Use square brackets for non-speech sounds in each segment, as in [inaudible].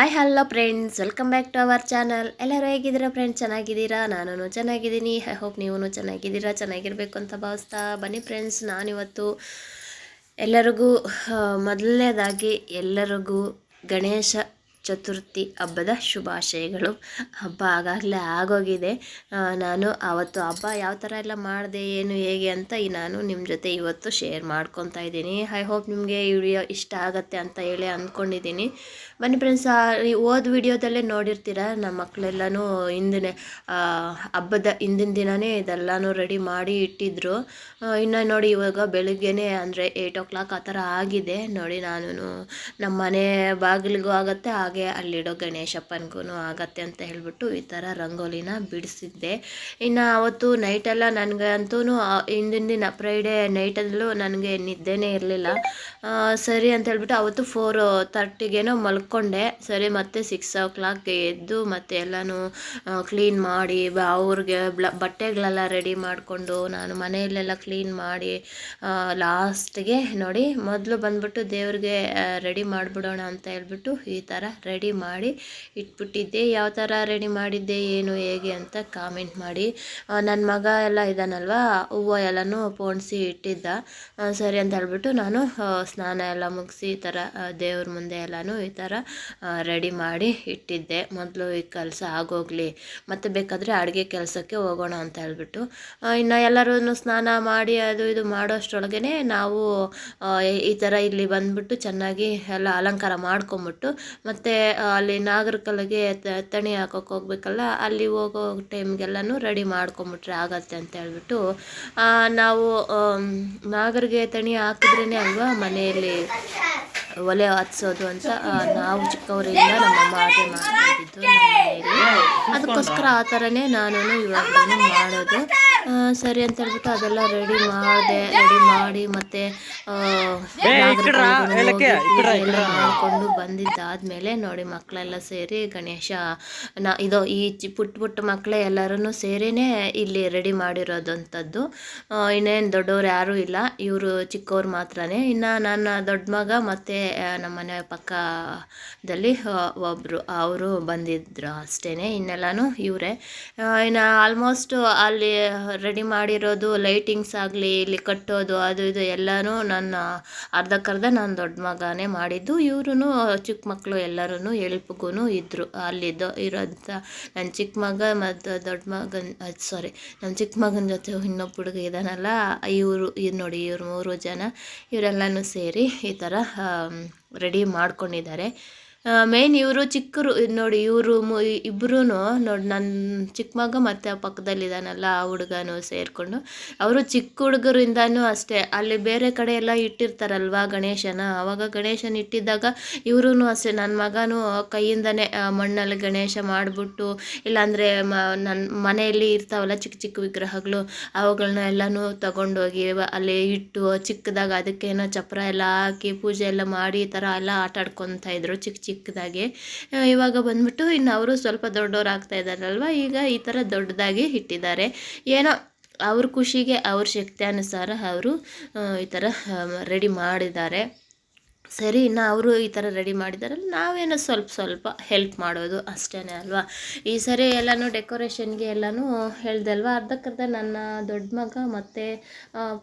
Hi hello friends welcome back to our channel ಎಲ್ಲರೂ ಹೇಗಿದ್ದೀರಾ friends ಚೆನ್ನಾಗಿದ್ದೀರಾ? ನಾನು ಚೆನ್ನಾಗಿದ್ದೀನಿ. ಐ ಹೋಪ್ ನೀವು ಚೆನ್ನಾಗಿದ್ದೀರಾ, ಚೆನ್ನಾಗಿರಬೇಕು ಅಂತ ಭಾವಿಸ್ತಾ ಬನ್ನಿ ಫ್ರೆಂಡ್ಸ್ ನಾನಿವತ್ತು ಎಲ್ಲರಿಗೂ ಮೊದಲನೇದಾಗಿ ಎಲ್ಲರಿಗೂ ಗಣೇಶ ಚತುರ್ಥಿ ಹಬ್ಬದ ಶುಭಾಶಯಗಳು. ಹಬ್ಬ ಆಗಾಗಲೇ ಆಗೋಗಿದೆ. ನಾನು ಆವತ್ತು ಹಬ್ಬ ಯಾವ ಥರ ಎಲ್ಲ ಮಾಡಿದೆ, ಏನು, ಹೇಗೆ ಅಂತ ನಾನು ನಿಮ್ಮ ಜೊತೆ ಇವತ್ತು ಶೇರ್ ಮಾಡ್ಕೊತಾ ಇದ್ದೀನಿ. ಐ ಹೋಪ್ ನಿಮಗೆ ಈ ವಿಡಿಯೋ ಇಷ್ಟ ಆಗುತ್ತೆ ಅಂತ ಹೇಳಿ ಅಂದ್ಕೊಂಡಿದ್ದೀನಿ. ಬನ್ನಿ ಫ್ರೆಂಡ್ಸ್ ಓದ್ ವಿಡಿಯೋದಲ್ಲೇ ನೋಡಿರ್ತೀರ, ನಮ್ಮ ಮಕ್ಕಳೆಲ್ಲನೂ ಹಿಂದಿನ ಹಬ್ಬದ ಹಿಂದಿನ ದಿನವೇ ಇದೆಲ್ಲನೂ ರೆಡಿ ಮಾಡಿ ಇಟ್ಟಿದ್ರು. ಇನ್ನು ನೋಡಿ ಇವಾಗ ಬೆಳಿಗ್ಗೆನೇ ಅಂದರೆ ಏಯ್ಟ್ ಓ ಕ್ಲಾಕ್ ಆ ಥರ ಆಗಿದೆ. ನೋಡಿ ನಾನು ನಮ್ಮ ಮನೆ ಬಾಗಿಲಿಗೂ ಆಗತ್ತೆ ಹಾಗೆ ಅಲ್ಲಿಡೋ ಗಣೇಶಪ್ಪನಿಗೂ ಆಗತ್ತೆ ಅಂತ ಹೇಳ್ಬಿಟ್ಟು ಈ ಥರ ರಂಗೋಲಿನ ಬಿಡಿಸಿದ್ದೆ. ಇನ್ನು ಅವತ್ತು ನೈಟೆಲ್ಲ ನನಗಂತೂ ಹಿಂದಿನ ದಿನ ಫ್ರೈಡೇ ನೈಟಲ್ಲೂ ನನಗೆ ನಿದ್ದೆನೇ ಇರಲಿಲ್ಲ. ಸರಿ ಅಂತ ಹೇಳ್ಬಿಟ್ಟು ಅವತ್ತು ಫೋರ್ ತರ್ಟಿಗೇನೋ ಮಲ್ಕೊಂಡೆ. ಸರಿ, ಮತ್ತೆ ಸಿಕ್ಸ್ ಓ ಕ್ಲಾಕ್ಗೆ ಎದ್ದು ಮತ್ತೆ ಎಲ್ಲನೂ ಕ್ಲೀನ್ ಮಾಡಿ ಅವ್ರಿಗೆ ಬಟ್ಟೆಗಳೆಲ್ಲ ರೆಡಿ ಮಾಡಿಕೊಂಡು ನಾನು ಮನೆಯಲ್ಲೆಲ್ಲ ಕ್ಲೀನ್ ಮಾಡಿ ಲಾಸ್ಟ್ಗೆ ನೋಡಿ ಮೊದಲು ಬಂದ್ಬಿಟ್ಟು ದೇವ್ರಿಗೆ ರೆಡಿ ಮಾಡಿಬಿಡೋಣ ಅಂತ ಹೇಳ್ಬಿಟ್ಟು ಈ ಥರ ರೆಡಿ ಮಾಡಿ ಇಟ್ಬಿಟ್ಟಿದ್ದೆ. ಯಾವ ಥರ ರೆಡಿ ಮಾಡಿದ್ದೆ, ಏನು, ಹೇಗೆ ಅಂತ ಕಾಮೆಂಟ್ ಮಾಡಿ. ನನ್ನ ಮಗ ಎಲ್ಲ ಇದ್ದಾನಲ್ವ ಹೂವು ಎಲ್ಲನೂ ಪೋಣಿಸಿ ಇಟ್ಟಿದ್ದ. ಸರಿ ಅಂತ ಹೇಳ್ಬಿಟ್ಟು ನಾನು ಸ್ನಾನ ಎಲ್ಲ ಮುಗಿಸಿ ಈ ಥರ ದೇವ್ರ ಮುಂದೆ ಎಲ್ಲನೂ ಈ ಥರ ರೆಡಿ ಮಾಡಿ ಇಟ್ಟಿದ್ದೆ. ಮೊದಲು ಈ ಕೆಲಸ ಆಗೋಗಲಿ, ಮತ್ತು ಬೇಕಾದರೆ ಅಡುಗೆ ಕೆಲಸಕ್ಕೆ ಹೋಗೋಣ ಅಂತ ಹೇಳ್ಬಿಟ್ಟು. ಇನ್ನು ಎಲ್ಲರೂ ಸ್ನಾನ ಮಾಡಿ ಅದು ಇದು ಮಾಡೋಷ್ಟರೊಳಗೆ ನಾವು ಈ ಥರ ಇಲ್ಲಿ ಬಂದ್ಬಿಟ್ಟು ಚೆನ್ನಾಗಿ ಎಲ್ಲ ಅಲಂಕಾರ ಮಾಡ್ಕೊಂಬಿಟ್ಟು ಮತ್ತು ಅಲ್ಲಿ ನಾಗರಕಲ್ಲಿಗೆ ತಣಿ ಹಾಕೋಕೆ ಹೋಗ್ಬೇಕಲ್ಲ, ಅಲ್ಲಿ ಹೋಗೋ ಟೈಮ್ಗೆಲ್ಲನೂ ರೆಡಿ ಮಾಡ್ಕೊಂಬಿಟ್ರೆ ಆಗತ್ತೆ ಅಂತ ಹೇಳ್ಬಿಟ್ಟು ನಾವು ನಾಗರಿಗೆ ತಣಿ ಹಾಕಿದ್ರೇ ಅಲ್ವಾ ಮನೆಯಲ್ಲಿ ಒಲೆ ಹತ್ಸೋದು ಅಂತ ನಾವು ಚಿಕ್ಕವರಿಂದ ನಮ್ಮಮ್ಮ ಹಾಗೆ ಮಾಡ್ತಿದ್ದು ನಮ್ಮ ಮನೆಯಲ್ಲಿ. ಅದಕ್ಕೋಸ್ಕರ ಆ ಥರನೇ ನಾನು ಇವಾಗ ಮಾಡೋದು. ಸರಿ ಅಂತ ಹೇಳ್ಬಿಟ್ಟು ಅದೆಲ್ಲ ರೆಡಿ ಮಾಡಿದೆ ರೆಡಿ ಮಾಡಿ ಮತ್ತೆ ಮಾಡ್ಕೊಂಡು ಎಲ್ಲ ಬಂದಿದ್ದಾದ್ಮೇಲೆ ನೋಡಿ ಮಕ್ಕಳೆಲ್ಲ ಸೇರಿ ಗಣೇಶ ನಾ ಇದು ಈ ಚಿ ಪುಟ್ಟ ಪುಟ್ಟ ಮಕ್ಕಳೇ ಎಲ್ಲರೂ ಸೇರಿನೇ ಇಲ್ಲಿ ರೆಡಿ ಮಾಡಿರೋದಂಥದ್ದು. ಇನ್ನೇನ್ ಇನ್ನೇನು ದೊಡ್ಡವ್ರು ಯಾರೂ ಇಲ್ಲ. ಇವರು ಚಿಕ್ಕವ್ರು ಮಾತ್ರನೇ. ಇನ್ನು ನನ್ನ ದೊಡ್ಡ ಮಗ ಮತ್ತು ನಮ್ಮ ಮನೆ ಪಕ್ಕದಲ್ಲಿ ಒಬ್ಬರು ಅವರು ಬಂದಿದ್ರು ಅಷ್ಟೇ ಇನ್ನೆಲ್ಲನೂ ಇವರೇ. ಇನ್ನು ಆಲ್ಮೋಸ್ಟ್ ಅಲ್ಲಿ ರೆಡಿ ಮಾಡಿರೋದು, ಲೈಟಿಂಗ್ಸ್ ಆಗಲಿ, ಇಲ್ಲಿ ಕಟ್ಟೋದು, ಅದು ಇದು ಎಲ್ಲನೂ ನನ್ನ ಅರ್ಧಕ್ಕರ್ಧ ನಾನು ದೊಡ್ಡ ಮಗನೇ ಮಾಡಿದ್ದು. ಇವರು ಚಿಕ್ಕ ಮಕ್ಕಳು ಎಲ್ಲರೂ ಎಲ್ಪ್ಗೂ ಇದ್ದರು ಅಲ್ಲಿದ್ದು ಇರೋಂಥ ನನ್ನ ಚಿಕ್ಕ ಮಗ ಮತ್ತು ದೊಡ್ಡ ಮಗನ ಸಾರಿ ನನ್ನ ಚಿಕ್ಕ ಮಗನ ಜೊತೆ ಇನ್ನೊಬ್ಬ ಹುಡುಗ ಇದ್ದಾನಲ್ಲ ಇವರು, ಇದು ನೋಡಿ ಇವರು ಮೂರು ಜನ, ಇವರೆಲ್ಲನೂ ಸೇರಿ ಈ ಥರ ರೆಡಿ ಮಾಡ್ಕೊಂಡಿದ್ದಾರೆ. ಮೇನ್ ಇವರು ಚಿಕ್ಕರು, ನೋಡಿ ಇವರು ಇಬ್ಬರೂ ನೋಡಿ ನನ್ನ ಚಿಕ್ಕ ಮಗ ಮತ್ತು ಪಕ್ಕದಲ್ಲಿದ್ದಾನಲ್ಲ ಆ ಹುಡುಗನೂ ಸೇರಿಕೊಂಡು. ಅವರು ಚಿಕ್ಕ ಹುಡುಗರಿಂದನೂ ಅಷ್ಟೇ. ಅಲ್ಲಿ ಬೇರೆ ಕಡೆ ಎಲ್ಲ ಇಟ್ಟಿರ್ತಾರಲ್ವಾ ಗಣೇಶನ? ಆವಾಗ ಗಣೇಶನ ಇಟ್ಟಿದ್ದಾಗ ಇವರು ಅಷ್ಟೇ. ನನ್ನ ಮಗನೂ ಕೈಯಿಂದನೇ ಮಣ್ಣಲ್ಲಿ ಗಣೇಶ ಮಾಡಿಬಿಟ್ಟು, ಇಲ್ಲಾಂದರೆ ಮ ನನ್ನ ಮನೆಯಲ್ಲಿ ಇರ್ತಾವಲ್ಲ ಚಿಕ್ಕ ಚಿಕ್ಕ ವಿಗ್ರಹಗಳು ಅವುಗಳನ್ನ ಎಲ್ಲನೂ ತಗೊಂಡೋಗಿ ಅಲ್ಲಿ ಇಟ್ಟು ಚಿಕ್ಕದಾಗ ಅದಕ್ಕೇನೋ ಚಪ್ರ ಎಲ್ಲ ಹಾಕಿ ಪೂಜೆ ಎಲ್ಲ ಮಾಡಿ ಈ ಥರ ಎಲ್ಲ ಆಟ ಆಡ್ಕೊತಾ ಇದ್ರು ಚಿಕ್ಕ ಚಿಕ್ಕದಾಗಿ. ಇವಾಗ ಬಂದ್ಬಿಟ್ಟು ಇನ್ನು ಅವರು ಸ್ವಲ್ಪ ದೊಡ್ಡವ್ರು ಆಗ್ತಾ ಇದ್ದಾರಲ್ವ? ಈಗ ಈ ಥರ ದೊಡ್ಡದಾಗಿ ಇಟ್ಟಿದ್ದಾರೆ. ಏನೋ ಅವ್ರ ಖುಷಿಗೆ ಅವ್ರ ಶಕ್ತಿಯಾನುಸಾರ ಅವರು ಈ ಥರ ರೆಡಿ ಮಾಡಿದ್ದಾರೆ. ಸರಿ, ಇನ್ನು ಅವರು ಈ ಥರ ರೆಡಿ ಮಾಡಿದಾರಲ್ಲ ನಾವೇನೋ ಸ್ವಲ್ಪ ಸ್ವಲ್ಪ ಹೆಲ್ಪ್ ಮಾಡೋದು ಅಷ್ಟೇ ಅಲ್ವಾ? ಈ ಸರಿ ಎಲ್ಲನೂ ಡೆಕೋರೇಷನ್ಗೆ ಎಲ್ಲನೂ ಹೇಳ್ದಲ್ವ? ಅರ್ಧಕ್ಕರ್ಧ ನನ್ನ ದೊಡ್ಡ ಮಗ ಮತ್ತು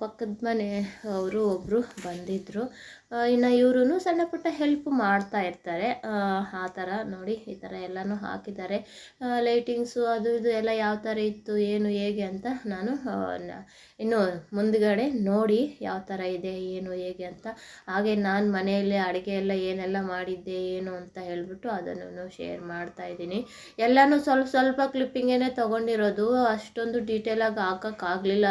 ಪಕ್ಕದ ಮನೆ, ಅವರು ಒಬ್ಬರು ಬಂದಿದ್ದರು ಇನ್ನು ಇವರು ಸಣ್ಣ ಪುಟ್ಟ ಹೆಲ್ಪ್ ಮಾಡ್ತಾ ಇರ್ತಾರೆ. ಆ, ಥರ ನೋಡಿ ಈ ಥರ ಎಲ್ಲನೂ ಹಾಕಿದ್ದಾರೆ. ಲೈಟಿಂಗ್ಸು ಅದು ಇದು ಎಲ್ಲ ಯಾವ ಥರ ಇತ್ತು ಏನು ಹೇಗೆ ಅಂತ ನಾನು ಇನ್ನು ಮುಂದ್ಗಡೆ ನೋಡಿ ಯಾವ ಥರ ಇದೆ ಏನು ಹೇಗೆ ಅಂತ. ಹಾಗೆ ನಾನು ಮನೆಯಲ್ಲಿ ಅಡುಗೆ ಎಲ್ಲ ಏನೆಲ್ಲ ಮಾಡಿದ್ದೆ ಏನು ಅಂತ ಹೇಳಿಬಿಟ್ಟು ಅದನ್ನು ಶೇರ್ ಮಾಡ್ತಾ ಇದ್ದೀನಿ. ಎಲ್ಲನೂ ಸ್ವಲ್ಪ ಸ್ವಲ್ಪ ಕ್ಲಿಪ್ಪಿಂಗೇನೆ ತೊಗೊಂಡಿರೋದು ಅಷ್ಟೊಂದು ಡೀಟೇಲಾಗಿ ಹಾಕೋಕ್ಕಾಗಲಿಲ್ಲ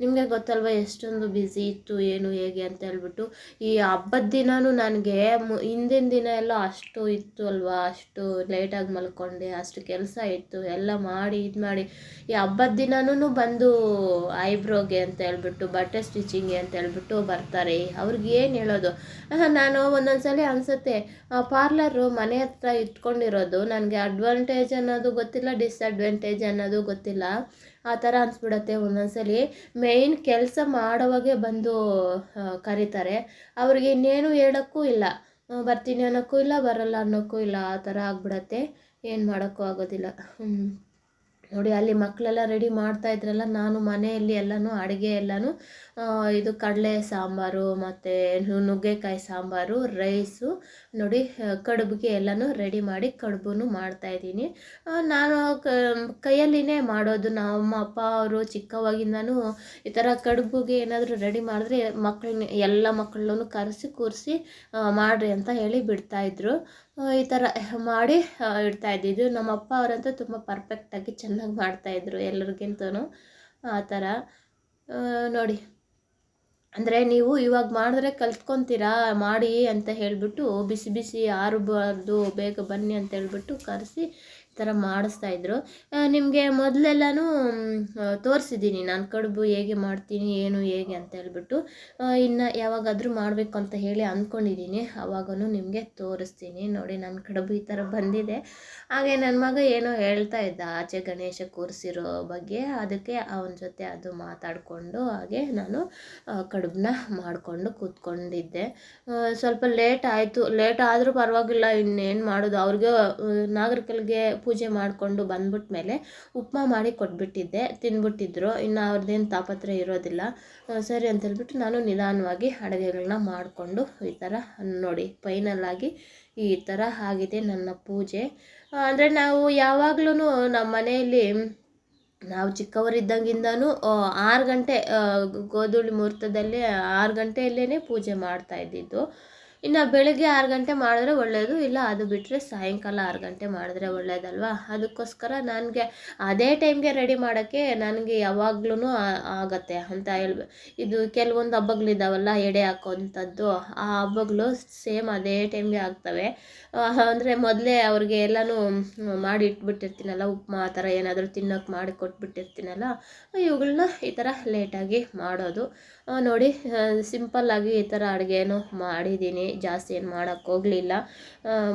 ನಿಮಗೆ ಗೊತ್ತಲ್ವ ಎಷ್ಟೊಂದು ಬ್ಯುಸಿ ಇತ್ತು ಏನು ಹೇಗೆ ಅಂತ ಹೇಳ್ಬಿಟ್ಟು. ಈ ಹಬ್ಬದ ದಿನವೂ ನನಗೆ ಮು ಹಿಂದಿನ ದಿನ ಎಲ್ಲ ಅಷ್ಟು ಇತ್ತು ಅಲ್ವಾ? ಅಷ್ಟು ಲೇಟಾಗಿ ಮಲ್ಕೊಂಡೆ, ಅಷ್ಟು ಕೆಲಸ ಇತ್ತು, ಎಲ್ಲ ಮಾಡಿ ಇದು ಮಾಡಿ. ಈ ಹಬ್ಬದ ದಿನನೂ ಬಂದು ಐಬ್ರೋಗೆ ಅಂತ ಹೇಳ್ಬಿಟ್ಟು, ಬಟ್ಟೆ ಸ್ಟಿಚಿಂಗ್ಗೆ ಅಂತ ಹೇಳ್ಬಿಟ್ಟು ಬರ್ತಾರೆ. ಅವ್ರಿಗೆ ಏನು ಹೇಳೋದು? ನಾನು ಸಲ ಅನಿಸುತ್ತೆ ಪಾರ್ಲರು ಮನೆ ಹತ್ರ ಇಟ್ಕೊಂಡಿರೋದು, ನನಗೆ ಅಡ್ವಾಂಟೇಜ್ ಅನ್ನೋದು ಗೊತ್ತಿಲ್ಲ ಡಿಸ್ಅಡ್ವಾಂಟೇಜ್ ಅನ್ನೋದು ಗೊತ್ತಿಲ್ಲ. ಆ ಥರ ಅನಿಸ್ಬಿಡತ್ತೆ ಒಂದೊಂದ್ಸಲಿ. ಮೇಯ್ನ್ ಕೆಲಸ ಮಾಡೋವಾಗೆ ಬಂದು ಕರೀತಾರೆ. ಅವ್ರಿಗೆ ಇನ್ನೇನು ಹೇಳೋಕ್ಕೂ ಇಲ್ಲ. ಬರ್ತೀನಿ ಅನ್ನೋಕ್ಕೂ ಇಲ್ಲ, ಬರಲ್ಲ ಅನ್ನೋಕ್ಕೂ ಇಲ್ಲ. ಆ ಥರ ಆಗ್ಬಿಡತ್ತೆ. ಏನು ಮಾಡೋಕ್ಕೂ ಆಗೋದಿಲ್ಲ. ನೋಡಿ, ಅಲ್ಲಿ ಮಕ್ಕಳೆಲ್ಲ ರೆಡಿ ಮಾಡ್ತಾ ಇದ್ರಲ್ಲ, ನಾನು ಮನೆಯಲ್ಲಿ ಎಲ್ಲನೂ, ಅಡುಗೆ ಎಲ್ಲನೂ ಇದು ಕಡಲೆ ಸಾಂಬಾರು ಮತ್ತು ನುಗ್ಗೆಕಾಯಿ ಸಾಂಬಾರು, ರೈಸು, ನೋಡಿ ಕಡುಬಿಗೆ ಎಲ್ಲನೂ ರೆಡಿ ಮಾಡಿ ಕಡುಬು ಮಾಡ್ತಾಯಿದ್ದೀನಿ ನಾನು ಕೈಯಲ್ಲಿನೇ ಮಾಡೋದು, ನಮ್ಮ ಅಪ್ಪ ಅವರು ಚಿಕ್ಕವಾಗಿಂದನೂ ಈ ಥರ ಕಡುಬುಗೆ ಏನಾದರೂ ರೆಡಿ ಮಾಡಿದ್ರೆ ಮಕ್ಕಳನ್ನ ಎಲ್ಲ ಮಕ್ಕಳನ್ನೂ ಕರೆಸಿ ಕೂರಿಸಿ ಮಾಡಿರಿ ಅಂತ ಹೇಳಿ ಬಿಡ್ತಾಯಿದ್ರು ಈ ಥರ ಮಾಡಿ ಇಡ್ತಾಯಿದ್ದಿದ್ದು ನಮ್ಮ ಅಪ್ಪ ಅವರಂತೂ ತುಂಬ ಪರ್ಫೆಕ್ಟಾಗಿ ಚೆನ್ನಾಗಿ ಮಾಡ್ತಾಯಿದ್ರು ಎಲ್ಲರಿಗಿಂತನೂ. ಆ ಥರ. ನೋಡಿ. ಅಂದರೆ ನೀವು ಇವಾಗ ಮಾಡಿದ್ರೆ ಕಲ್ತ್ಕೊತೀರಾ? ಮಾಡಿ ಅಂತ ಹೇಳಿಬಿಟ್ಟು, ಬಿಸಿ ಬಿಸಿ ಆರಬಾರ್ದು ಬೇಗ ಬನ್ನಿ ಅಂತ ಹೇಳ್ಬಿಟ್ಟು ಕರೆಸಿ ಥರ ಮಾಡಿಸ್ತಾ ಇದ್ರು. ನಿಮಗೆ ಮೊದಲೆಲ್ಲನೂ ತೋರಿಸಿದ್ದೀನಿ ನಾನು ಕಡುಬು ಹೇಗೆ ಮಾಡ್ತೀನಿ, ಏನು ಹೇಗೆ ಅಂತ ಹೇಳ್ಬಿಟ್ಟು. ಇನ್ನು ಯಾವಾಗಾದರೂ ಮಾಡಬೇಕು ಅಂತ ಹೇಳಿ ಅಂದ್ಕೊಂಡಿದ್ದೀನಿ ಆವಾಗೂ ನಿಮಗೆ ತೋರಿಸ್ತೀನಿ. ನೋಡಿ ನನ್ನ ಕಡುಬು ಈ ಥರ ಬಂದಿದೆ. ಹಾಗೆ ನನ್ನ ಮಗ ಏನೋ ಹೇಳ್ತಾ ಇದ್ದ ಆಚೆ ಗಣೇಶ ಕೂರಿಸಿರೋ ಬಗ್ಗೆ. ಅದಕ್ಕೆ ಅವನ ಜೊತೆ ಅದು ಮಾತಾಡಿಕೊಂಡು ಹಾಗೆ ನಾನು ಕಡುಬನ್ನ ಮಾಡಿಕೊಂಡು ಕೂತ್ಕೊಂಡಿದ್ದೆ. ಸ್ವಲ್ಪ ಲೇಟ್ ಆಯಿತು. ಲೇಟ್ ಆದರೂ ಪರವಾಗಿಲ್ಲ, ಇನ್ನೇನು ಮಾಡೋದು? ಅವ್ರಿಗೆ ನಾಗರಿಕಲ್ಗೆ ಪೂಜೆ ಮಾಡಿಕೊಂಡು ಬಂದ್ಬಿಟ್ಮೇಲೆ ಉಪ್ಮಾ ಮಾಡಿ ಕೊಟ್ಬಿಟ್ಟಿದ್ದೆ ತಿಂದ್ಬಿಟ್ಟಿದ್ರು ಇನ್ನು ಅವ್ರದ್ದೇನು ತಾಪತ್ರ ಇರೋದಿಲ್ಲ. ಸರಿ ಅಂತ ಹೇಳ್ಬಿಟ್ಟು ನಾನು ನಿಧಾನವಾಗಿ ಅಡುಗೆಗಳನ್ನ ಮಾಡಿಕೊಂಡು ಈ ಥರ ನೋಡಿ ಫೈನಲ್ ಆಗಿ ಈ ಥರ ಆಗಿದೆ ನನ್ನ ಪೂಜೆ. ಅಂದರೆ ನಾವು ಯಾವಾಗ್ಲೂ ನಮ್ಮ ಮನೆಯಲ್ಲಿ ನಾವು ಚಿಕ್ಕವರಿದ್ದಂಗಿಂದನೂ ಆರು ಗಂಟೆ ಗೋಧೂಳಿ ಮುಹೂರ್ತದಲ್ಲಿ ಆರು ಗಂಟೆಯಲ್ಲೇ ಪೂಜೆ ಮಾಡ್ತಾ ಇದ್ದಿದ್ದು. ಇನ್ನು ಬೆಳಗ್ಗೆ ಆರು ಗಂಟೆ ಮಾಡಿದ್ರೆ ಒಳ್ಳೆಯದು ಇಲ್ಲ ಅದು ಬಿಟ್ಟರೆ ಸಾಯಂಕಾಲ ಆರು ಗಂಟೆ ಮಾಡಿದ್ರೆ ಒಳ್ಳೆಯದಲ್ವಾ ಅದಕ್ಕೋಸ್ಕರ ನನಗೆ ಅದೇ ಟೈಮ್ಗೆ ರೆಡಿ ಮಾಡೋಕ್ಕೆ ನನಗೆ ಯಾವಾಗ್ಲೂ ಆಗತ್ತೆ ಅಂತ ಹೇಳ್ಬೆ, ಇದು ಕೆಲವೊಂದು ಹಬ್ಬಗಳಿದ್ದಾವಲ್ಲ ಎಡೆ ಹಾಕೋವಂಥದ್ದು, ಆ ಹಬ್ಬಗಳು ಸೇಮ್ ಅದೇ ಟೈಮ್ಗೆ ಆಗ್ತವೆ. ಅಂದರೆ ಮೊದಲೇ ಅವ್ರಿಗೆ ಎಲ್ಲನೂ ಮಾಡಿ ಇಟ್ಬಿಟ್ಟಿರ್ತೀನಲ್ಲ, ಉಪ್ಮಾ ಆ ಥರ ಏನಾದರೂ ತಿನ್ನೋಕೆ ಮಾಡಿ ಕೊಟ್ಬಿಟ್ಟಿರ್ತೀನಲ್ಲ ಇವುಗಳನ್ನ ಈ ಥರ ಲೇಟಾಗಿ ಮಾಡೋದು. ನೋಡಿ ಸಿಂಪಲ್ಲಾಗಿ ಈ ಥರ ಅಡುಗೆನೂ ಮಾಡಿದ್ದೀನಿ. ಜಾಸ್ತಿ ಏನು ಮಾಡೋಕ್ಕೆ ಹೋಗಲಿಲ್ಲ.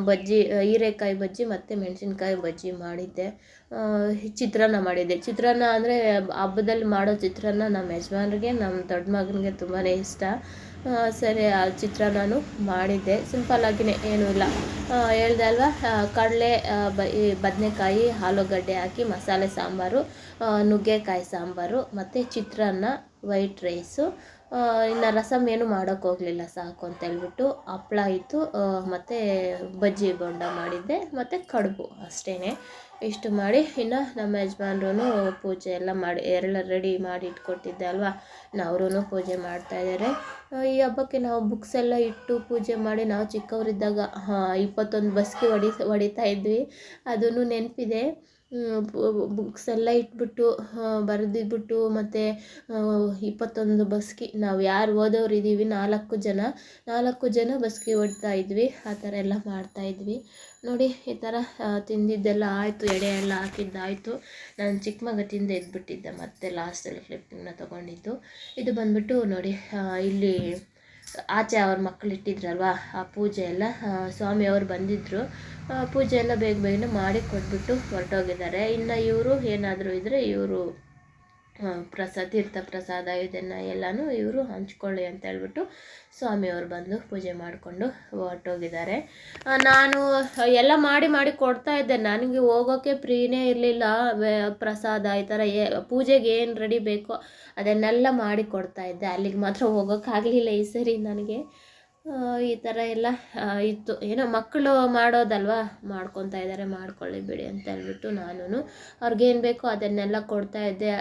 ಬಜ್ಜಿ, ಹೀರೆಕಾಯಿ ಬಜ್ಜಿ ಮತ್ತು ಮೆಣಸಿನ್ಕಾಯಿ ಬಜ್ಜಿ ಮಾಡಿದ್ದೆ. ಚಿತ್ರಾನ್ನ ಮಾಡಿದ್ದೆ. ಚಿತ್ರಾನ್ನ ಅಂದರೆ ಹಬ್ಬದಲ್ಲಿ ಮಾಡೋ ಚಿತ್ರಾನ್ನ ನಮ್ಮ ಯಜಮಾನ್ರಿಗೆ ನಮ್ಮ ದೊಡ್ಡ ಮಗನಿಗೆ ತುಂಬಾ ಇಷ್ಟ. ಸರಿ, ಆ ಚಿತ್ರಾನ್ನ ಮಾಡಿದ್ದೆ. ಸಿಂಪಲ್ಲಾಗಿನೇ ಏನೂ ಇಲ್ಲ. ಹೇಳ್ದೆ ಅಲ್ವಾ? ಕಡಲೆ ಬದನೆಕಾಯಿ, ಆಲೂಗಡ್ಡೆ ಹಾಕಿ ಮಸಾಲೆ ಸಾಂಬಾರು. ನುಗ್ಗೆಕಾಯಿ ಸಾಂಬಾರು ಮತ್ತು ಚಿತ್ರಾನ್ನ ವೈಟ್ ರೈಸು ಇನ್ನು ರಸಮ್ ಏನು ಮಾಡೋಕ್ಕೆ ಹೋಗಲಿಲ್ಲ ಸಾಕು ಅಂತ ಹೇಳ್ಬಿಟ್ಟು ಹಪ್ಳ ಇತ್ತು. ಮತ್ತು ಬಜ್ಜಿ ಬೋಂಡ ಮಾಡಿದ್ದೆ. ಮತ್ತು ಕಡುಬು ಅಷ್ಟೇ ಇಷ್ಟು ಮಾಡಿ ಇನ್ನು ನಮ್ಮ ಯಜಮಾನ್ರೂ ಪೂಜೆ ಎಲ್ಲ ಮಾಡಿ, ಎಲ್ಲ ರೆಡಿ ಮಾಡಿ ಇಟ್ಕೊಟ್ಟಿದ್ದೆ ಅಲ್ವಾ? ಅವರು ಪೂಜೆ ಮಾಡ್ತಾಯಿದ್ದಾರೆ ಈ ಹಬ್ಬಕ್ಕೆ ನಾವು ಬುಕ್ಸ್ ಎಲ್ಲ ಇಟ್ಟು ಪೂಜೆ ಮಾಡಿ ನಾವು ಚಿಕ್ಕವರಿದ್ದಾಗ ಇಪ್ಪತ್ತೊಂದು ಬಸ್ಗೆ ಹೊಡಿ, ಹೊಡಿತಾ ಇದ್ವಿ. ಅದೂ ನೆನಪಿದೆ. ಬುಕ್ಸ್ ಎಲ್ಲ ಇಟ್ಬಿಟ್ಟು ಬರೆದಿದ್ಬಿಟ್ಟು ಮತ್ತು ಇಪ್ಪತ್ತೊಂದು ಬಸ್ಕಿ, ನಾವು ಯಾರು ಓದೋರು ಇದ್ದೀವಿ ನಾಲ್ಕು ಜನ ನಾಲ್ಕು ಜನ ಬಸ್ಕಿ ಓಡ್ತಾ ಇದ್ವಿ, ಆ ಥರ ಎಲ್ಲ ಮಾಡ್ತಾಯಿದ್ವಿ ನೋಡಿ, ಈ ಥರ ತಿಂದಿದ್ದೆಲ್ಲ ಆಯಿತು, ಎಡೆ ಎಲ್ಲ ಹಾಕಿದ್ದಾಯಿತು. ನಾನು ಚಿಕ್ಕ ಮಗ ತಿಂದು ಎದ್ಬಿಟ್ಟಿದ್ದೆ ಮತ್ತೆ ಲಾಸ್ಟಲ್ಲಿ ಫ್ಲಿಪ್ಪಿಂಗ್ನ ತೊಗೊಂಡಿದ್ದು. ಇದು ಬಂದ್ಬಿಟ್ಟು ನೋಡಿ ಇಲ್ಲಿ ಆಚೆ ಅವ್ರ ಮಕ್ಕಳು ಇಟ್ಟಿದ್ರಲ್ವ, ಆ ಪೂಜೆ ಎಲ್ಲ ಸ್ವಾಮಿ ಅವರು ಬಂದಿದ್ದರು ಪೂಜೆ ಎಲ್ಲ ಬೇಗ ಬೇಗನೆ ಮಾಡಿ ಕೊಟ್ಬಿಟ್ಟು ಹೊರಟೋಗಿದ್ದಾರೆ. ಇನ್ನು ಇವರು ಏನಾದರೂ ಇದ್ದರೆ ಇವರು ಪ್ರಸಾದ ತೀರ್ಥ ಪ್ರಸಾದ ಇದನ್ನು ಎಲ್ಲನೂ ಇವರು ಹಂಚ್ಕೊಳ್ಳಿ ಅಂತ ಹೇಳ್ಬಿಟ್ಟು ಸ್ವಾಮಿಯವರು ಬಂದು ಪೂಜೆ ಮಾಡಿಕೊಂಡು ಹೊರಟೋಗಿದ್ದಾರೆ. ನಾನು ಎಲ್ಲ ಮಾಡಿ ಮಾಡಿ ಕೊಡ್ತಾ ಇದ್ದೆ. ನನಗೆ ಹೋಗೋಕ್ಕೆ ಪ್ರೀನೇ ಇರಲಿಲ್ಲ. ಪ್ರಸಾದ ಈ ಥರ ಏ, ಪೂಜೆಗೆ ಏನು ರೆಡಿ ಬೇಕೋ ಅದನ್ನೆಲ್ಲ ಮಾಡಿ ಕೊಡ್ತಾ ಇದ್ದೆ. ಅಲ್ಲಿಗೆ ಮಾತ್ರ ಹೋಗೋಕ್ಕಾಗಲಿಲ್ಲ ಈ ಸರಿ ನನಗೆ. ಈ ಥರ ಎಲ್ಲ ಇತ್ತು. ಏನೋ ಮಕ್ಕಳು ಮಾಡೋದಲ್ವಾ? ಮಾಡ್ಕೊತಾ ಇದ್ದಾರೆ ಮಾಡ್ಕೊಳ್ಳಿ ಬಿಡಿ ಅಂತ ಹೇಳ್ಬಿಟ್ಟು ನಾನು ಅವ್ರಿಗೇನು ಬೇಕೋ ಅದನ್ನೆಲ್ಲ ಕೊಡ್ತಾ ಇದ್ದೆ.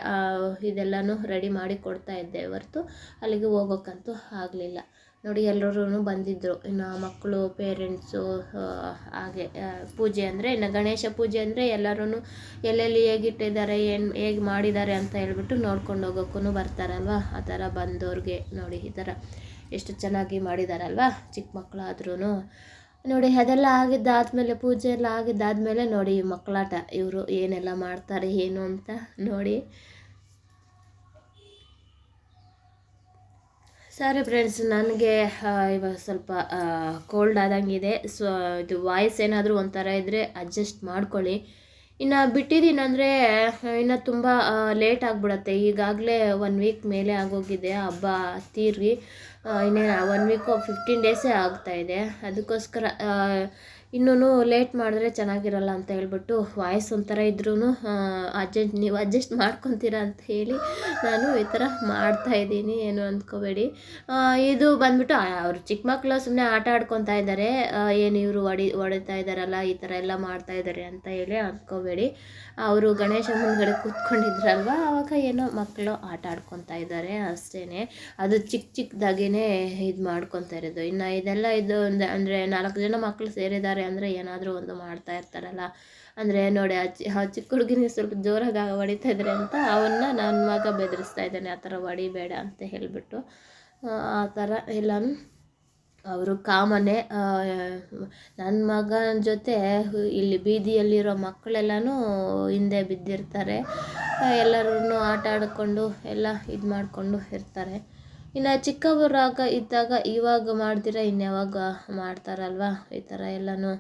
ಇದೆಲ್ಲನೂ ರೆಡಿ ಮಾಡಿ ಕೊಡ್ತಾ ಇದ್ದೆ. ಹೊರ್ತು ಅಲ್ಲಿಗೆ ಹೋಗೋಕ್ಕಂತೂ ಆಗಲಿಲ್ಲ. ನೋಡಿ ಎಲ್ಲರೂ ಬಂದಿದ್ದರು ಇನ್ನು ಮಕ್ಕಳು ಪೇರೆಂಟ್ಸು ಹಾಗೆ ಪೂಜೆ ಅಂದರೆ, ಇನ್ನು ಗಣೇಶ ಪೂಜೆ ಅಂದರೆ ಎಲ್ಲರೂ ಎಲ್ಲೆಲ್ಲಿ ಹೇಗಿಟ್ಟಿದ್ದಾರೆ, ಏನು, ಹೇಗೆ ಮಾಡಿದ್ದಾರೆ ಅಂತ ಹೇಳ್ಬಿಟ್ಟು ನೋಡ್ಕೊಂಡು ಹೋಗೋಕ್ಕೂ ಬರ್ತಾರಲ್ವ? ಆ ಥರ ಬಂದವ್ರಿಗೆ ನೋಡಿ, ಈ ಥರ ಎಷ್ಟು ಚೆನ್ನಾಗಿ ಮಾಡಿದಾರಲ್ವ ಚಿಕ್ಕ ಮಕ್ಕಳಾದ್ರೂ ನೋಡಿ, ಅದೆಲ್ಲ ಆಗಿದ್ದಾದಮೇಲೆ, ಪೂಜೆ ಎಲ್ಲ ಆಗಿದ್ದಾದಮೇಲೆ ನೋಡಿ ಮಕ್ಕಳಾಟ. ಇವರು ಏನೆಲ್ಲ ಮಾಡ್ತಾರೆ, ಏನು ಅಂತ ನೋಡಿ. ಸರಿ ಫ್ರೆಂಡ್ಸ್ ನನಗೆ ಇವಾಗ ಸ್ವಲ್ಪ ಕೋಲ್ಡ್ ಆದಂಗಿದೆ. ಸೊ ಇದು ವಾಯ್ಸ್ ಏನಾದರೂ ಒಂಥರ ಇದ್ದರೆ ಅಡ್ಜಸ್ಟ್ ಮಾಡ್ಕೊಳ್ಳಿ. ಇನ್ನು ಬಿಟ್ಟಿದ್ದೀನಿ ಅಂದರೆ, ಇನ್ನು ತುಂಬ ಲೇಟ್ ಆಗಿಬಿಡತ್ತೆ. ಈಗಾಗಲೇ ಒನ್ ವೀಕ್ ಮೇಲೆ ಆಗೋಗಿದೆ ಹಬ್ಬ ತೀರ್ಗಿ ಇನ್ನೇನು ಒನ್ ವೀಕು ಫಿಫ್ಟೀನ್ ಡೇಸೇ ಆಗ್ತಾಯಿದೆ ಅದಕ್ಕೋಸ್ಕರ ಇನ್ನೂ ಲೇಟ್ ಮಾಡಿದ್ರೆ ಚೆನ್ನಾಗಿರಲ್ಲ ಅಂತ ಹೇಳ್ಬಿಟ್ಟು ವಾಯ್ಸ್ ಒಂಥರ ಇದ್ರೂ ಅಡ್ಜಸ್ಟ್ ನೀವು ಅಡ್ಜಸ್ಟ್ ಮಾಡ್ಕೊತೀರ ಅಂತ ಹೇಳಿ ನಾನು ಈ ಥರ ಮಾಡ್ತಾಯಿದ್ದೀನಿ ಏನು ಅಂದ್ಕೋಬೇಡಿ. ಇದು ಬಂದ್ಬಿಟ್ಟು ಅವರು ಚಿಕ್ಕ ಮಕ್ಕಳು ಸುಮ್ಮನೆ ಆಟ ಆಡ್ಕೊತಾ ಇದ್ದಾರೆ. ಏನು ಇವರು ಹೊಡಿ, ಹೊಡಿತಾ ಇದ್ದಾರಲ್ಲ, ಈ ಥರ ಎಲ್ಲ ಮಾಡ್ತಾ ಇದ್ದಾರೆ ಅಂತ ಹೇಳಿ ಅಂದ್ಕೋಬೇಡಿ. ಅವರು ಗಣೇಶ ಮುಂದ್ಗಡೆ ಕೂತ್ಕೊಂಡಿದ್ರಲ್ವ ಆವಾಗ ಏನೋ ಮಕ್ಕಳು ಆಟ ಆಡ್ಕೊತಾ ಇದ್ದಾರೆ ಅಷ್ಟೇ ಅದು ಚಿಕ್ಕ ಚಿಕ್ಕದಾಗೇ ಇದು ಮಾಡ್ಕೊತಾ ಇರೋದು. ಇನ್ನು ಇದೆಲ್ಲ ಇದು ಅಂದರೆ ನಾಲ್ಕು ಜನ ಮಕ್ಕಳು ಸೇರಿದ್ದಾರೆ ಅಂದರೆ ಏನಾದರೂ ಒಂದು ಮಾಡ್ತಾ ಇರ್ತಾರಲ್ಲ. ಅಂದರೆ ನೋಡಿ, ಆ ಆ ಚಿಕ್ಕ ಹುಡುಗಿನ ಸ್ವಲ್ಪ ಜೋರಾಗಿ ಹೊಡಿತಾ ಇದ್ದಾರೆ ಅಂತ ಅವನ್ನ ನನ್ನ ಮಗ ಬೆದರಿಸ್ತಾ ಇದ್ದಾನೆ ಆ ಥರ ಹೊಡಿಬೇಡ ಅಂತ ಹೇಳಿಬಿಟ್ಟು, ಆ ಥರ ಎಲ್ಲನೂ ಅವರು ಕಾಮನೆ ನನ್ನ ಮಗನ ಜೊತೆ ಇಲ್ಲಿ ಬೀದಿಯಲ್ಲಿರೋ ಮಕ್ಕಳೆಲ್ಲನೂ ಹಿಂದೆ ಬಿದ್ದಿರ್ತಾರೆ. ಎಲ್ಲರೂ ಆಟ ಆಡಿಕೊಂಡು, ಎಲ್ಲ ಇದು ಮಾಡಿಕೊಂಡು ಇರ್ತಾರೆ. ಇನ್ನು ಚಿಕ್ಕವರಾಗ ಇದ್ದಾಗ ಇವಾಗ ಮಾಡ್ದಿರ ಇನ್ಯಾವಾಗ ಮಾಡ್ತಾರಲ್ವಾ? ಈ ಥರ ಎಲ್ಲನೂ.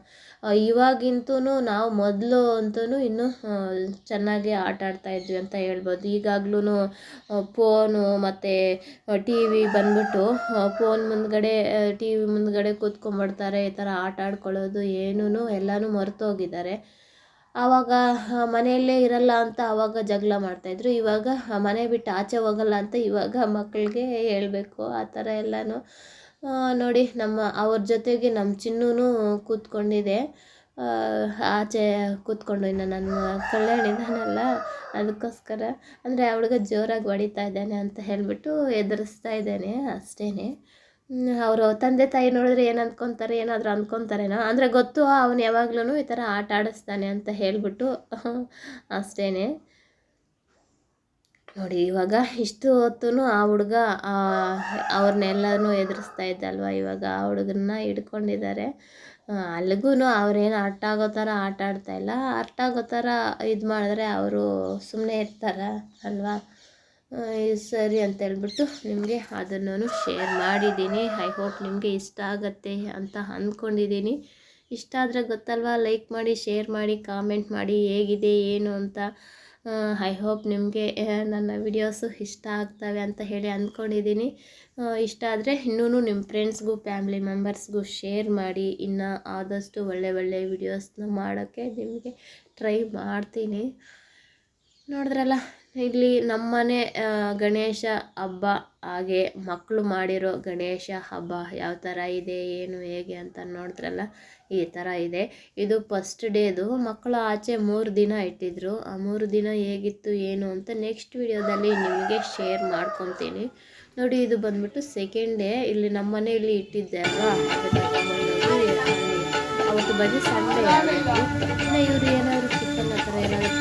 ಇವಾಗಿಂತೂ ನಾವು ಮೊದಲು ಅಂತೂ ಇನ್ನೂ ಚೆನ್ನಾಗಿ ಆಟ ಆಡ್ತಾ ಇದ್ವಿ ಅಂತ ಹೇಳ್ಬೋದು. ಈಗಾಗ್ಲೂ ಫೋನು ಮತ್ತು ಟಿ ವಿ ಬಂದ್ಬಿಟ್ಟು ಫೋನ್ ಮುಂದ್ಗಡೆ ಟಿ ವಿ ಮುಂದ್ಗಡೆ ಕೂತ್ಕೊಂಡ್ಬಿಡ್ತಾರೆ. ಈ ಥರ ಆಟ ಆಡ್ಕೊಳ್ಳೋದು ಏನೂ ಎಲ್ಲನೂ ಮರ್ತೋಗಿದ್ದಾರೆ ಆವಾಗ ಮನೆಯಲ್ಲೇ ಇರಲ್ಲ ಅಂತ ಆವಾಗ ಜಗಳ ಮಾಡ್ತಾಯಿದ್ರು ಇವಾಗ ಮನೆ ಬಿಟ್ಟು ಆಚೆ ಹೋಗಲ್ಲ ಅಂತ ಇವಾಗ ಮಕ್ಕಳಿಗೆ ಹೇಳಬೇಕು. ಆ ಥರ ಎಲ್ಲನೂ ನೋಡಿ ನಮ್ಮ, ಅವ್ರ ಜೊತೆಗೆ ನಮ್ಮ ಚಿನ್ನೂ ಕೂತ್ಕೊಂಡಿದೆ. ಆಚೆ ಕೂತ್ಕೊಂಡು ಇನ್ನು ನನ್ನ ಕಲ್ಯಾಣಿ ಇದ್ದಾನಲ್ಲ ಅದಕ್ಕೋಸ್ಕರ. ಅಂದರೆ ಹುಡುಗ ಜೋರಾಗಿ ಹೊಡಿತಾ ಇದ್ದಾನೆ ಅಂತ ಹೇಳಿಬಿಟ್ಟು ಎದುರಿಸ್ತಾ ಇದ್ದಾನೆ ಅಷ್ಟೇ ಅವರು ತಂದೆ ತಾಯಿ ನೋಡಿದ್ರೆ ಏನು ಅಂದ್ಕೊತಾರೆ ಏನಾದರೂ ಅಂದ್ಕೊತಾರೇನೋ ಅಂದರೆ ಗೊತ್ತು, ಅವನು ಯಾವಾಗ್ಲೂ ಈ ಥರ ಆಟ ಆಡಿಸ್ತಾನೆ ಅಂತ ಹೇಳಿಬಿಟ್ಟು [laughs] ಅಷ್ಟೇ ನೋಡಿ, ಇವಾಗ ಇಷ್ಟು ಹೊತ್ತು ಆ ಹುಡುಗ ಅವ್ರನ್ನೆಲ್ಲನೂ ಎದುರಿಸ್ತಾ ಇದ್ದಲ್ವ ಇವಾಗ ಆ ಹುಡುಗನ್ನ ಹಿಡ್ಕೊಂಡಿದ್ದಾರೆ ಅಲ್ಲಿಗೂ ಅವ್ರೇನು ಅರ್ಥ ಆಗೋ ಥರ ಆಟ ಆಡ್ತಾಯಿಲ್ಲ ಅರ್ಥ ಆಗೋ ಥರ ಇದು ಮಾಡಿದ್ರೆ ಅವರು ಸುಮ್ಮನೆ ಇರ್ತಾರ ಅಲ್ವಾ? ಸರಿ ಅಂತ ಹೇಳ್ಬಿಟ್ಟು ನಿಮಗೆ ಅದನ್ನು ಶೇರ್ ಮಾಡಿದ್ದೀನಿ. ಐ ಹೋಪ್ ನಿಮಗೆ ಇಷ್ಟ ಆಗತ್ತೆ ಅಂತ ಅಂದ್ಕೊಂಡಿದ್ದೀನಿ. ಇಷ್ಟ ಆದರೆ ಗೊತ್ತಲ್ವಾ? ಲೈಕ್ ಮಾಡಿ ಶೇರ್ ಮಾಡಿ ಕಾಮೆಂಟ್ ಮಾಡಿ ಹೇಗಿದೆ, ಏನು ಅಂತ. ಐ ಹೋಪ್ ನಿಮಗೆ ನನ್ನ ವಿಡಿಯೋಸು ಇಷ್ಟ ಆಗ್ತವೆ ಅಂತ ಹೇಳಿ ಅಂದ್ಕೊಂಡಿದ್ದೀನಿ. ಇಷ್ಟ ಆದರೆ ಇನ್ನೂ ನಿಮ್ಮ ಫ್ರೆಂಡ್ಸ್ಗೂ ಫ್ಯಾಮ್ಲಿ ಮೆಂಬರ್ಸ್ಗೂ ಶೇರ್ ಮಾಡಿ. ಇನ್ನು ಆದಷ್ಟು ಒಳ್ಳೆ ಒಳ್ಳೆ ವಿಡಿಯೋಸ್ನ ಮಾಡೋಕ್ಕೆ ನಿಮಗೆ ಟ್ರೈ ಮಾಡ್ತೀನಿ. ನೋಡಿದ್ರಲ್ಲ ಇಲ್ಲಿ ನಮ್ಮನೆ ಗಣೇಶ ಹಬ್ಬ, ಹಾಗೆ ಮಕ್ಕಳು ಮಾಡಿರೋ ಗಣೇಶ ಹಬ್ಬ ಯಾವ ಥರ ಇದೆ, ಏನು, ಹೇಗೆ ಅಂತ ನೋಡಿದ್ರಲ್ಲ, ಈ ಥರ ಇದೆ. ಇದು ಫಸ್ಟ್ ಡೇದು ಮಕ್ಕಳು ಆಚೆ ಮೂರು ದಿನ ಇಟ್ಟಿದ್ರು. ಆ ಮೂರು ದಿನ ಹೇಗಿತ್ತು, ಏನು ಅಂತ ನೆಕ್ಸ್ಟ್ ವಿಡಿಯೋದಲ್ಲಿ ನಿಮಗೆ ಶೇರ್ ಮಾಡ್ಕೊತೀನಿ. ನೋಡಿ, ಇದು ಬಂದ್ಬಿಟ್ಟು ಸೆಕೆಂಡ್ ಡೇ ಇಲ್ಲಿ ನಮ್ಮ ಮನೆಯಲ್ಲಿ ಇಟ್ಟಿದ್ದೆ ಅಲ್ವಾ? ಅವತ್ತು ಬರೀ ಸಂಡೇ ಇವರು ಏನಾದರೂ ಚಿಕನ್ ಥರ ಏನಾದರೂ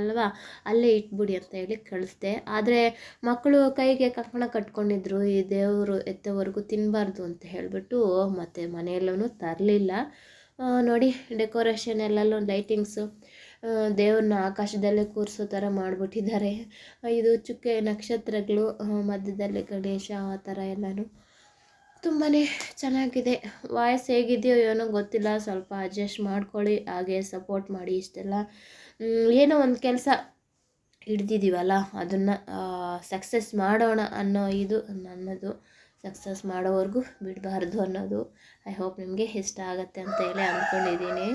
ಅಲ್ವಾ? ಅಲ್ಲೇ ಇಟ್ಬಿಡಿ ಅಂತ ಹೇಳಿ ಕಳಿಸ್ದೆ. ಆದರೆ ಮಕ್ಕಳು ಕೈಗೆ ಕಂಕಣ ಕಟ್ಕೊಂಡಿದ್ರು, ಈ ದೇವರು ಎತ್ತವರೆಗೂ ತಿನ್ನಬಾರ್ದು ಅಂತ ಹೇಳಿಬಿಟ್ಟು ಮತ್ತು ಮನೆಯಲ್ಲೂ ತರಲಿಲ್ಲ. ನೋಡಿ ಡೆಕೋರೇಷನ್ ಎಲ್ಲಲ್ಲೂ ಲೈಟಿಂಗ್ಸು ದೇವ್ರನ್ನ ಆಕಾಶದಲ್ಲೇ ಕೂರಿಸೋ ಥರ ಮಾಡಿಬಿಟ್ಟಿದ್ದಾರೆ. ಇದು ಚುಕ್ಕೆ ನಕ್ಷತ್ರಗಳು ಮಧ್ಯದಲ್ಲಿ ಗಣೇಶ ಆ ಥರ ಎಲ್ಲನೂ. ತುಂಬಾ ಚೆನ್ನಾಗಿದೆ. ವಾಯ್ಸ್ ಹೇಗಿದೆಯೋ ಏನೋ ಗೊತ್ತಿಲ್ಲ. ಸ್ವಲ್ಪ ಅಡ್ಜಸ್ಟ್ ಮಾಡ್ಕೊಳ್ಳಿ. ಹಾಗೆ ಸಪೋರ್ಟ್ ಮಾಡಿ ಇಷ್ಟೆಲ್ಲ. ಏನೋ ಒಂದು ಕೆಲಸ ಹಿಡ್ದಿದ್ದೀವಲ್ಲ ಅದನ್ನು ಸಕ್ಸಸ್ ಮಾಡೋಣ ಅನ್ನೋ ಇದು ನನ್ನದು. ಸಕ್ಸಸ್ ಮಾಡೋವರೆಗೂ ಬಿಡಬಾರ್ದು ಅನ್ನೋದು. ಐ ಹೋಪ್ ನಿಮಗೆ ಇಷ್ಟ ಆಗುತ್ತೆ ಅಂತ ಹೇಳಿ ಅಂದ್ಕೊಂಡಿದ್ದೀನಿ.